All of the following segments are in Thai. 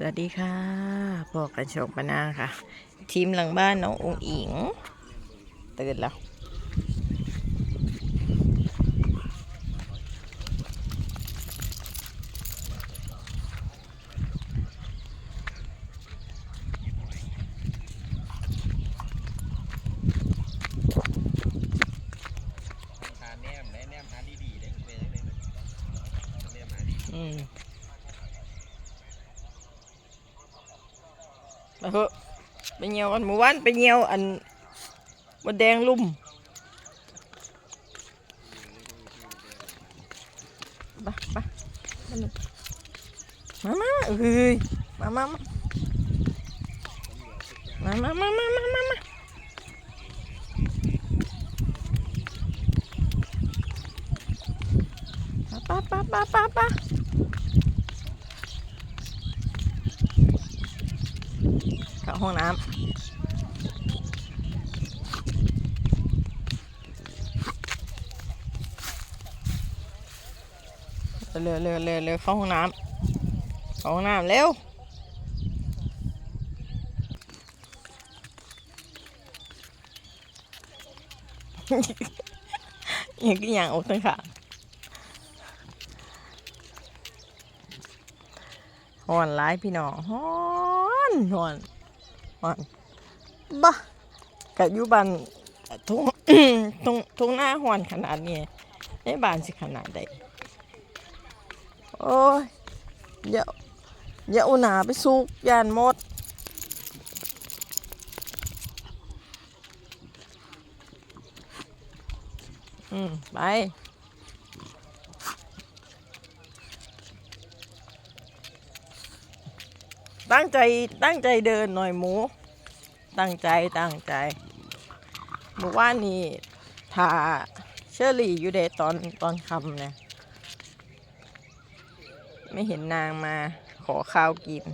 สวัสดีค่ะพวกกระโชกปนาค่ะ ทีมหลังบ้านน้ององอิง ตื่นแล้ว หาแนมและแนมหาดีๆได้เป็นยังไงแนมหาดี อืมมาเถอะ ไปเงียวอันหมู่บ้านไปเงียวอันมดแดงลุ่มไปไปมามาเอ้ยมามามามามามามามามามาป้าป้าป้าป้าป้าเข้าห้องน้ำ เร็วเร็วเร็วเร็วเข้าห้องน้ำเข้าห้องน้ำเร็วอย่างที่อย่างออกตั้งค่ะหอนร้ายพี่น้องหอนหอนหอนบ้ากับยุบันทุ่งทุ่งทุ่งหน้าหอนขนาดนี้ในบ้านสิขนาดใด โอ้ยอย่าอย่าเอาหนาไปสุกยานหมด อืม ไป ตั้งใจตั้งใจเดินหน่อยหมู ตั้งใจตั้งใจเมื่านนี้ถ่าเชอรี่อยู่เดตอนตอนคำเนี่ย ไม่เห็นนางมาขอข้าวกิน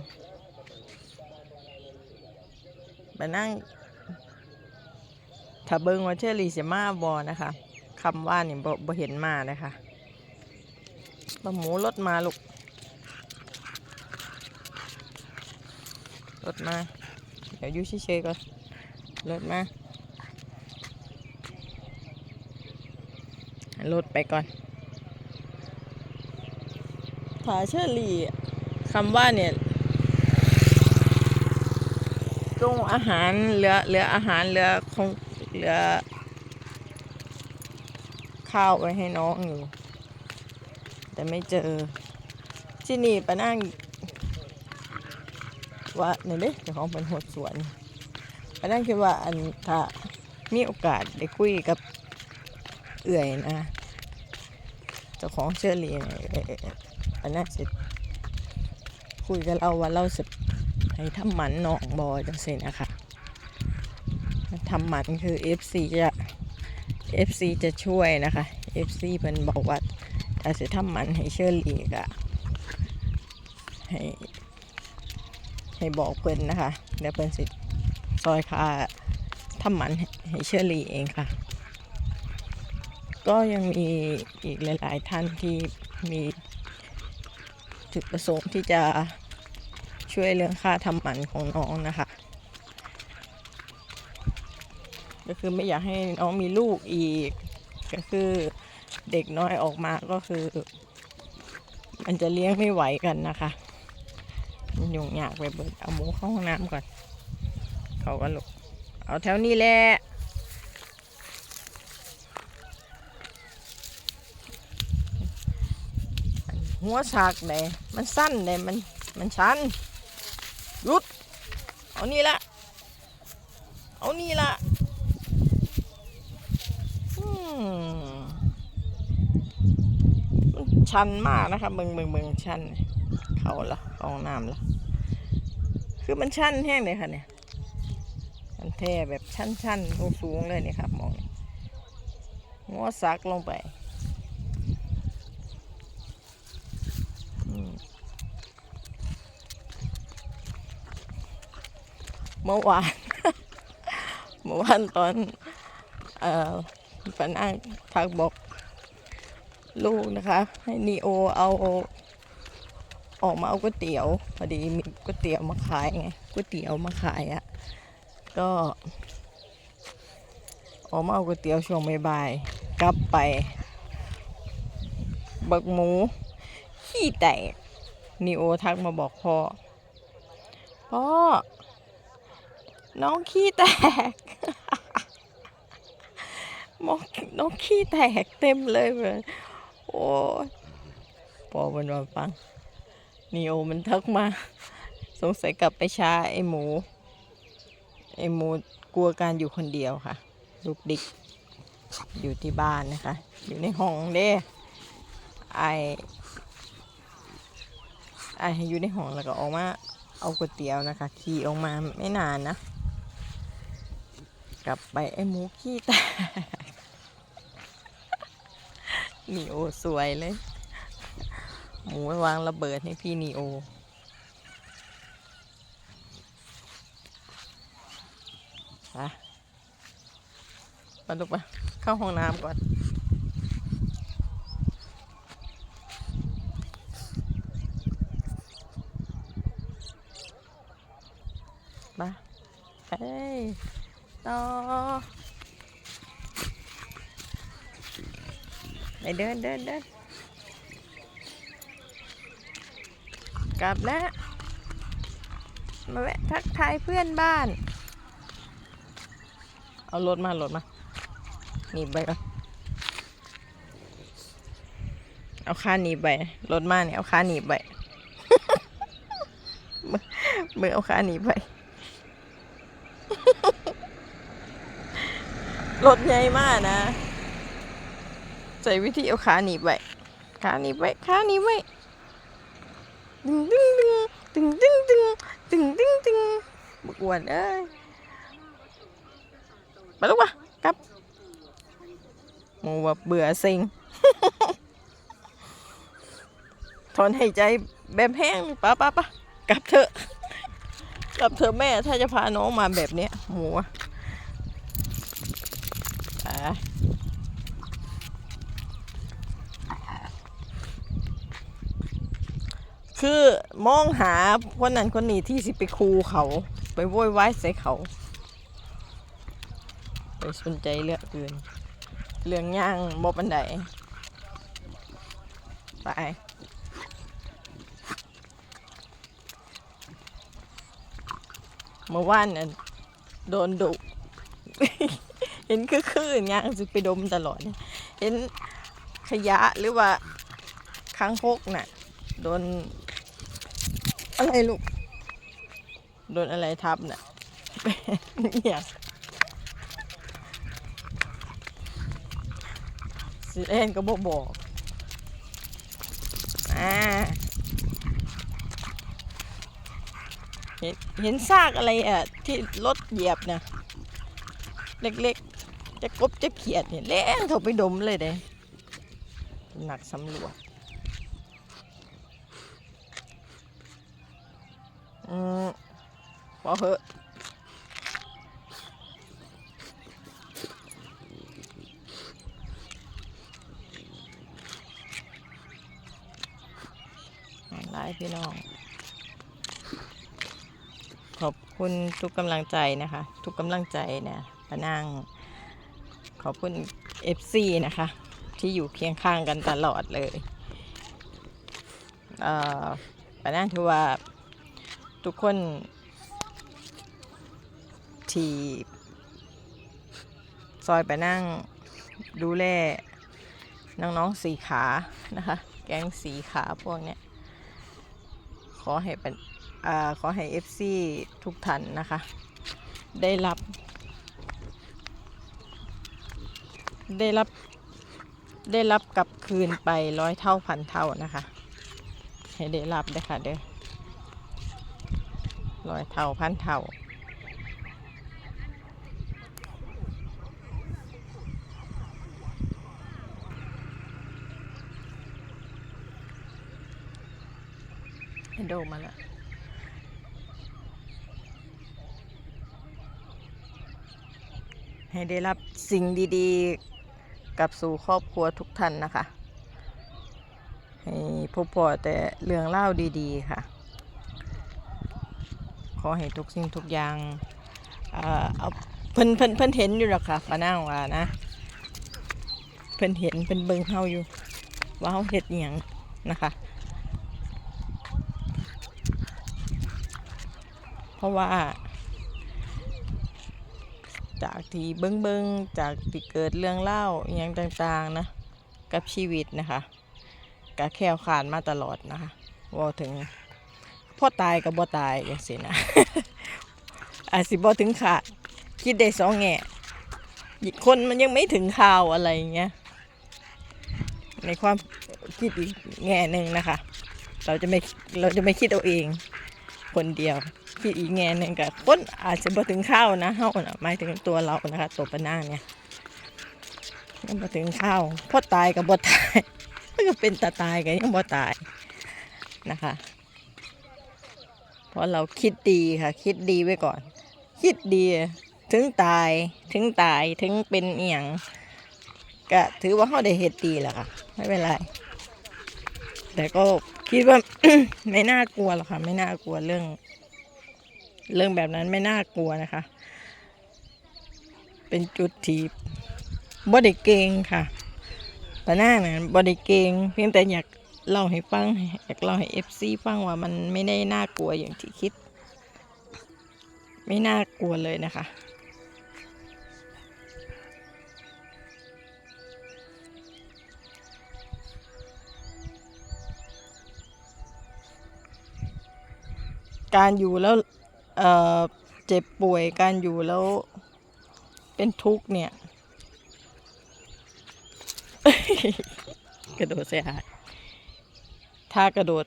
ไปนั่งถ้าเบิงว่าเชอรี่จะมาบอนะคะคำว่านี่บ่บเห็นมานะคะบะหมูรถมาลูกรถมา เดี๋ยวยู่เฉยๆก่อนรถมารถไปก่อน ผาเชอรี่คำว่าเนี่ยจงอาหารเหลือเหลืออาหารเหลือคงเหลือ ข้าวไว้ให้น้องอยู่ แต่ไม่เจอที่นี่ไปนั่งว่าเนี่ยเด้เจ้าของเป็นหดสวนอันนั้นคือว่าอันถ้ามีโอกาสได้คุยกับเอื่อยนะเจ้าของเชื่อเรี ยนอันนั้นจะคุยกับเราว่าเราจะให้ทำหมันหนองบอจังสินะคะทำหมันคือ FC จะ FC จะช่วยนะคะ FC เพิ่นบอกว่าถ้าจะทำหมันให้เชื่อเรียกะให้ให้บอกเพิ่นนะคะเดี๋ยวเพิ่นสิซอยค่าทำหมันให้เชอรี่เองค่ะก็ยังมีอีกหลาย ๆ ท่านที่มี จุดประสงค์ที่จะช่วยเรื่องค่าทำหมันของน้องนะคะ ก็คือไม่อยากให้น้องมีลูกอีก ก็คือเด็กน้อยออกมาก็คือ มันจะเลี้ยงไม่ไหวกันนะคะมันยุ่งยากไปเบิดเอาหมูเข้าห้องน้ำก่อน เขาก็ลุกเอาแถวนี้แหละ หัวฉากเลยมันสั้นเลยมันมันชันยุด เอานี่ละ เอานี่ละอืมมันชันมากนะคะเบิงเบิงเบิงชัน เขาละเข้าห้องน้ำละ คือมันชันแห้งเลยค่ะเนี่ยมันแท่แบบชั้นๆสูงๆเลยนี่ครับมองนี่งอซักลงไป เมื่อวาน เมื่อวานตอนเอ่อปานั่งทักบอกลูกนะคะ ให้นีโอเอาออกมาเอาก๋วยเตี๋ยวพอดีมีก๋วยเตี๋ยวมาขายไงก๋วยเตี๋ยวมาขายอะ่ะก็ออกมาเอาก๋วยเตี๋ยวช่วงบ่ายกลับไป บักหมู ขี้แตกนีโอทักมาบอกพ่อพ่อ น้องขี้แตกมองน้องขี้แตกเต็มเลยเลยโอ้พอมันมาฟังนีโอมันทักมา สงสัยกลับไปช้าไอหมู ไอหมูกลัวการอยู่คนเดียวค่ะ ลูกดิกอยู่ที่บ้านนะคะ อยู่ในห้องเด้ไอไออยู่ในห้องแล้วก็ออกมาเอาก๋วยเตี๋ยวนะคะ ขี่ออกมาไม่นานนะ กลับไปไอหมูขี้แตกนีโอสวยเลย หมูวางระเบิดให้พี่นีโอ ไปไปลูกไปเข้าห้องน้ำก่อนไปเอ้ ต่อไปเดินเดินเดินกลับแล้ว มาแวะทักทายเพื่อนบ้าน เอารถมารถมาหนีบไปก่อนเอาค่าหนีไปรถมาเนี่ยเอาค่าหนีไป มือมือเอาค่าหนีไป รถใหญ่มากนะ ใส่วิธีเอาขาหนีบไว้ขาหนีบไว้ขาหนีบไว้ดึงดึงดึงดึงดึงดึงดึงดึงดึงบกวนเอ้ยไปลูกปะกลับโมว่าเบื่อสิงถอนหายใจแบบแห้งปะปะปะกลับเถอะกลับเถอะแม่ถ้าจะพาน้องมาแบบเนี้ยหมูอะอะ คือมองหาคนนั้นคนนี้ที่สิไปคูเขา ไปโวยวายใส่เขา ไปสนใจเรื่องอื่น เรื่องย่างบบันไดไปเมื่อวานน่ะโดนดุ เห็นคือคืนย่างสิไปดมตลอดเนี่ยเห็นขยะหรือว่าค้างคกน่ะโดน อะไรลูก โดนอะไรทับน่ะเนี่ยสิเล่นก็บอกบอกอ่าเห็นเห็นซากอะไรอะ ที่รถเหยียบเนี่ยเล็กๆ จะกบจะเขียดเนี่ยแล่นเข้าไปดมเลยเด้หนักสำรวจ อืมพอเหอะหลายพี่น้อง ขอบคุณทุกกำลังใจนะคะ ทุกกำลังใจเนี่ยปานั่งขอบคุณ FC นะคะ ที่อยู่เคียงข้างกันตลอดเลย เอ่อปานั่งถือว่า ทุกคนที่ซอยไปนั่งดูแลน้องๆสีขานะคะ แก๊งสีขาพวกเนี้ยขอให้เป็นอขอให้ FC ทุกท่านนะคะ ได้รับ ได้รับได้รับกลับคืนไปร้อยเท่าพันเท่านะคะ ให้ได้รับด้วยค่ะเด้อ ร้อยเท่าพันเท่าให้โดมาแล้วให้ได้รับสิ่งดีๆ กับสู่ครอบครัวทุกท่านนะคะ ให้พบพอแต่เรื่องเล่าดีๆค่ะ อให้ทุกสิ่งทุกอย่างเอ่อเอาเพิ่นเพิ่นเพิ่นเห็นอยู่หรอกค่ะป้านางว่านะ เพิ่นเห็นเพิ่นเบิ่งเฮาอยู่ ว่าเฮาเฮ็ดหยังนะคะเพราะว่า จากที่เบิ่งเบิ่งจากที่เกิดเรื่องเล่าอย่างต่างๆนะ กับชีวิตนะคะก็แคล้วขานมาตลอดนะคะว่าถึง พ่อตายกับบ่ตายอย่างสินะอาจสิบ่ถึงขาดคิดได้สองแง่คนมันยังไม่ถึงข่าวอะไรอย่างเงี้ยในความคิดอีกแง่หนึ่งนะคะ เราจะไม่เราจะไม่คิดเอาเอง คนเดียวคิดอีกแง่หนึ่งกับคนอาจจะบ่ถึงข้าวนะเฮานะหมายถึงตัวเรานะคะตัวปะนางเนี่ยยังบ่ถึงข้าวพ่อตายกับบ่ตายก็เป็นตาตายกันยังบ่ตายนะคะ เพราะเราคิดดีค่ะ คิดดีไว้ก่อน คิดดี ถึงตายถึงตายถึงเป็นเอียงก็ถือว่าเขาได้เหตุดีแหละค่ะ ไม่เป็นไร แต่ก็คิดว่า ไม่น่ากลัวหรอกค่ะ ไม่น่ากลัวเรื่อง เรื่องแบบนั้นไม่น่ากลัวนะคะ เป็นจุดที่บ่ได้เกงค่ะปะหน้านะบ่ได้เกงเพียงแต่อยาก เล่าให้ฟังอยากเล่าให้เอฟซีฟังว่ามันไม่ได้น่ากลัวอย่างที่คิด ไม่น่ากลัวเลยนะคะการอยู่แล้วเเจ็บป่วยการอยู่แล้วเป็นทุกข์เนี่ย กระโดดเสียหาย ถ้ากระโดด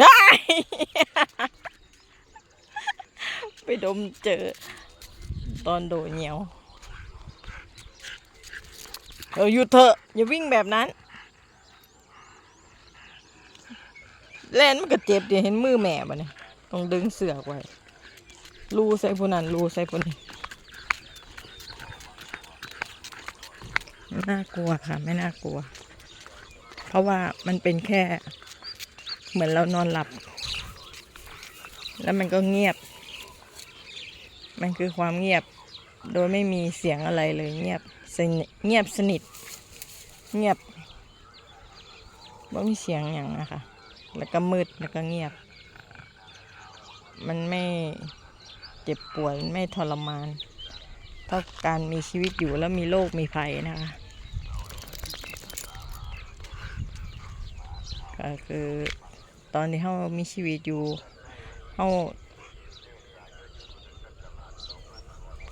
ได้ไปดมเจอ ตอนโดดเหนียวเออหยุดเถอะ อย่าวิ่งแบบนั้นแล่นมันก็เจ็บเดี๋ยวเห็นมือแม่บ่เนี่ยต้องดึงเสือกไว้รูใส่ผู้นั้นรูใส่ผู้นี้ ไม่น่ากลัวค่ะ ไม่น่ากลัว เพราะว่ามันเป็นแค่ เหมือนเรานอนหลับ แล้วมันก็เงียบ มันคือความเงียบ โดยไม่มีเสียงอะไรเลย เงียบสนิเงียบสนิท เงียบไม่มีเสียงอย่างนะคะแล้วก็มืดแล้วก็เงียบ มันไม่เจ็บปวดไม่ทรมาน เท่าการมีชีวิตอยู่แล้วมีโรคมีภัยนะคะ ก็คือ ตอนที่เขามีชีวิตอยู่เขา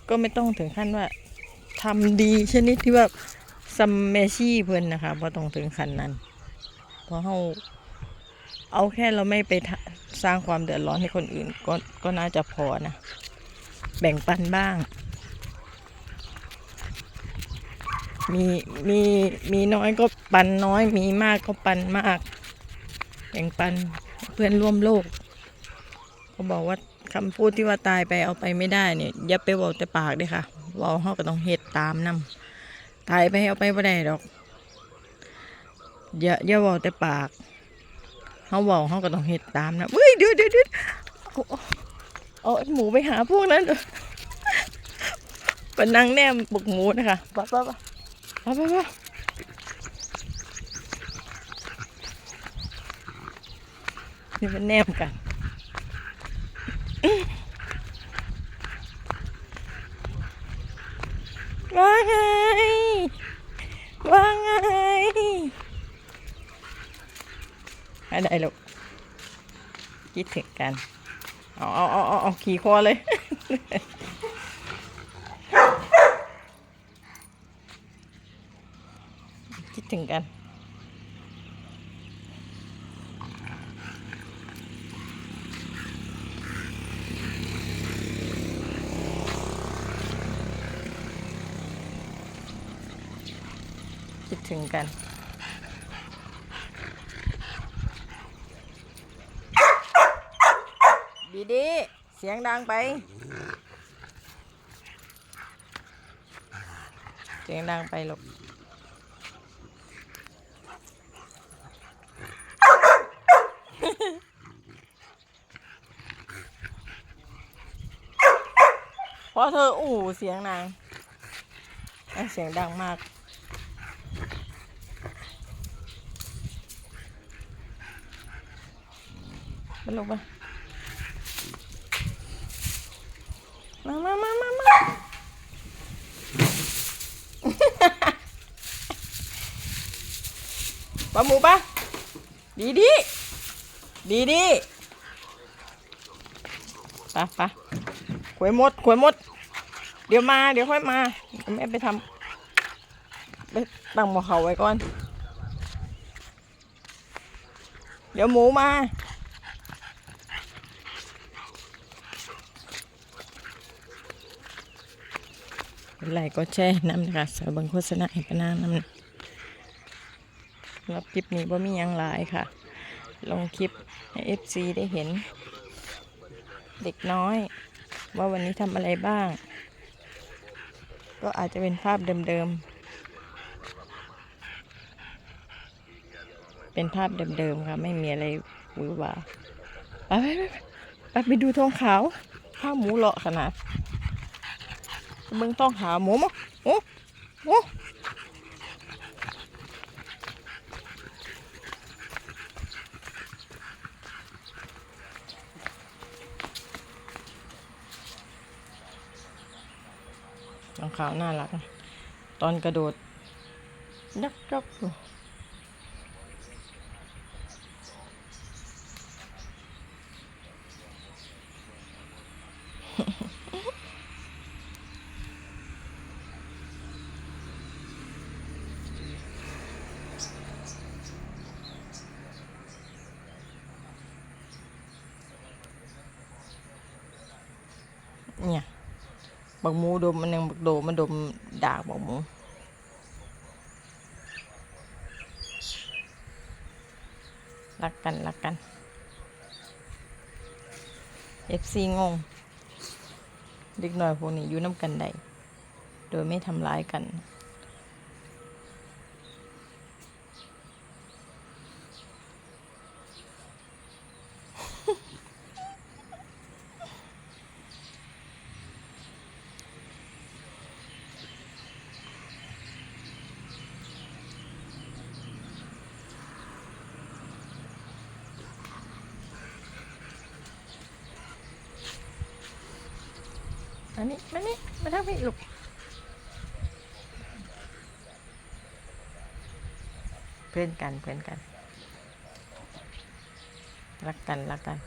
ก็ไม่ต้องถึงขั้นว่าทำดีชนิดที่ว่าซัมเมชี่เพิ่อนนะคะพอต้องถึงขั้นนั้น เพราะเขาเอาแค่เราไม่ไปสร้างความเดือดร้อนให้คนอื่นก็ก็น่าจะพอนะ แบ่งปันบ้าง มีมีมีน้อยก็ปันน้อยมีมากก็ปันมาก แบ่งปันเพื่อนร่วมโลกเขาบอกว่าคำพูดที่ว่าตายไปเอาไปไม่ได้เนี่ยอย่าไปบอกแต่ปากเด้อค่ะเว่าเขาก็ต้องเฮ็ดตามนำตายไปเอาไปไม่ได้ดอกอย่าอย่าบอกแต่ปากเขาบอกเขาก็ต้องเฮ็ดตามนะเฮ้ยเดี๋ยวเดี๋ยวเดี๋ยวเอาเอาหมูไปหาพวกนั้นไปนั่งแนมบุกหมูนะคะไป้าป้าป้าป้าป้าป้า นี่มันแนมกัน ว่าไง ว่าไงอะไรลูกคิดถึงกัน เอาเอาเอาเอาเอาขี่คอเลย คิดถึงกัน อนกัน ดีดี เสียงดังไป เสียงดังไปหรอกเพราะเธอ อู้เสียงนางเสียงดังมาก มาลงมามามามามามาปลาหมูปะดีดีดีดีไปไปขวยมดขวยมด เดี๋ยวมาเดี๋ยวค่อยมาแม่ไปทำไปตั้งหมอเขาไว้ก่อน เดี๋ยวหมูมา เป็นไรก็แช่น้ำนะคะสาวบังโฆษณาให้ปนาน้ำรับคลิปนี้ว่ามียังหลายค่ะ ลงคลิปให้เอฟซีได้เห็น เด็กน้อย ว่าวันนี้ทำอะไรบ้าง ก็อาจจะเป็นภาพเดิมๆ เป็นภาพเดิมๆค่ะ ไม่มีอะไรหวือหวาไปไปไปไปดูทองขาวข้าวหมูเลาะขนาด มึงต้องหาหมูมั้งหมูหมูน้องขาวน่ารัก ตอนกระโดดยักยักอยู่ บักหมูดมมันยังบักโดมันดมดากบักหมูรักกันรักกันเอฟซีงงเด็กหน่อยพวกนี้อยู่น้ำกันได้โดยไม่ทำร้ายกัน อันนี้มานี่มาทางพี่ลูกเพื่อนกันเพื่อนกัน รักกันรักกัน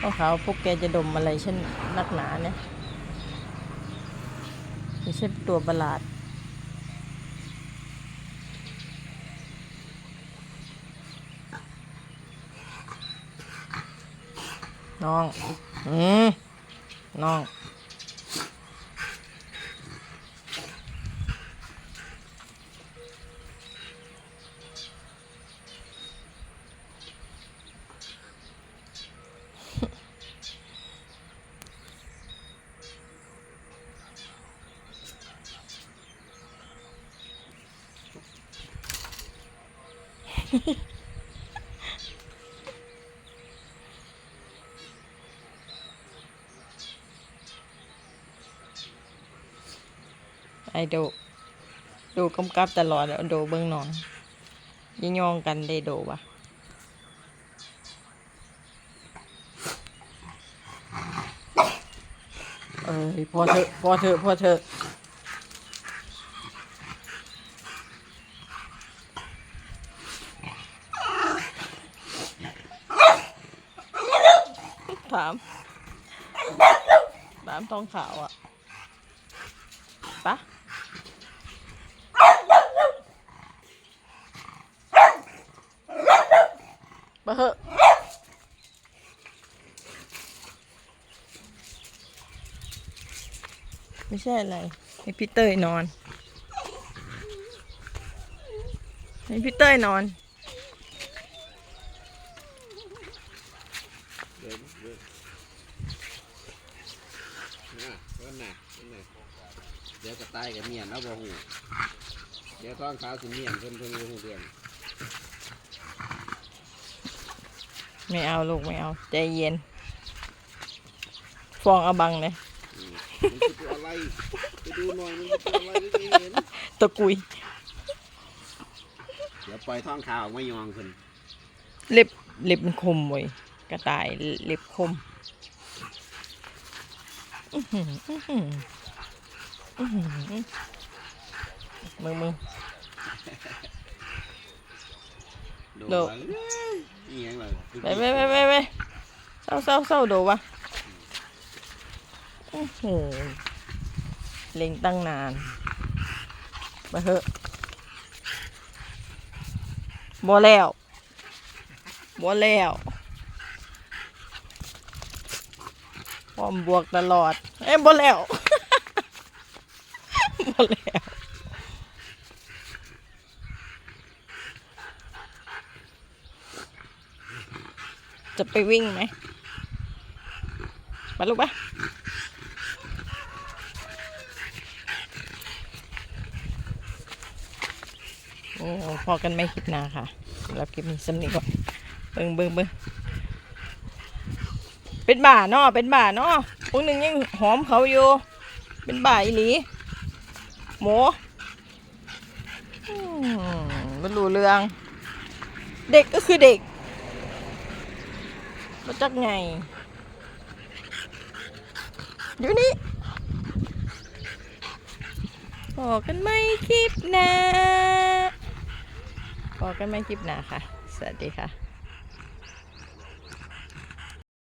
พวกเขาพวกแกจะดมอะไรเช่นนักหนาเนี่ยไม่ใช่ตัวประหลาด น้อง อืมน้อง ไอโดดูกำกับตลอดโดเบิ้องนองยิงยองกันได้โดวะเอ้ยพอเถอะพอเถอะพอเถอะถามถามทองขาวอะปะปะเหอะไม่ ใช่อะไร ให้พี่เต้ยนอน ให้พี่เต้ยนอนน่ะเพิ่นน่ะเพิ่นน่ะเดี๋ยวกระตายกับเมียนเอาบ่ฮู้เดี๋ยวท้องขาวสิเมียนเพิ่นเพิ่นบ่ฮู้เรื่องไม่เอาลูกไม่เอา ใจเย็น ฟองเอาบังเลย มมันคือตัวอะไรไปดูหน่อยมันคือตัวอะไรไม่เห็นตะกุย เดี๋ยวปล่อยท้องขาวออกมายองขึ้นเล็บเล็บมันคมเว้ยกระต่ายเล็บคมอื้อหืออื้อหืออื้อหือมึงมึง โดโดนอีหยังล่ะไปไปไปไปไปเศร้าเศร้าเศร้าโดวะ อื้อหือเล็งตั้งนาน มาเถอะบ่แล้วบ่แล้วพร้อมบวกตลอด เอ้ยบ่แล้วบ่แล้วจะไปวิ่งไหมไปลูกปะ โอ้พอกันไม่คลิปนาค่ะสำหรับคลิปนี้สำนีก่อนเบิ่งเบิ่งเบิ่งเป็นบ่าเนาะเป็นบ่าเนาะพวกหนึ่งยังหอมเขาอยู่ เป็นบ่าอีหลีหมูมไม่รู้เรื่อง เด็กก็คือเด็กมาจากไงอยู่นี่พอกันไหมคลิปหน้า พอกันไหมคลิปหน้าค่ะ สวัสดีค่ะ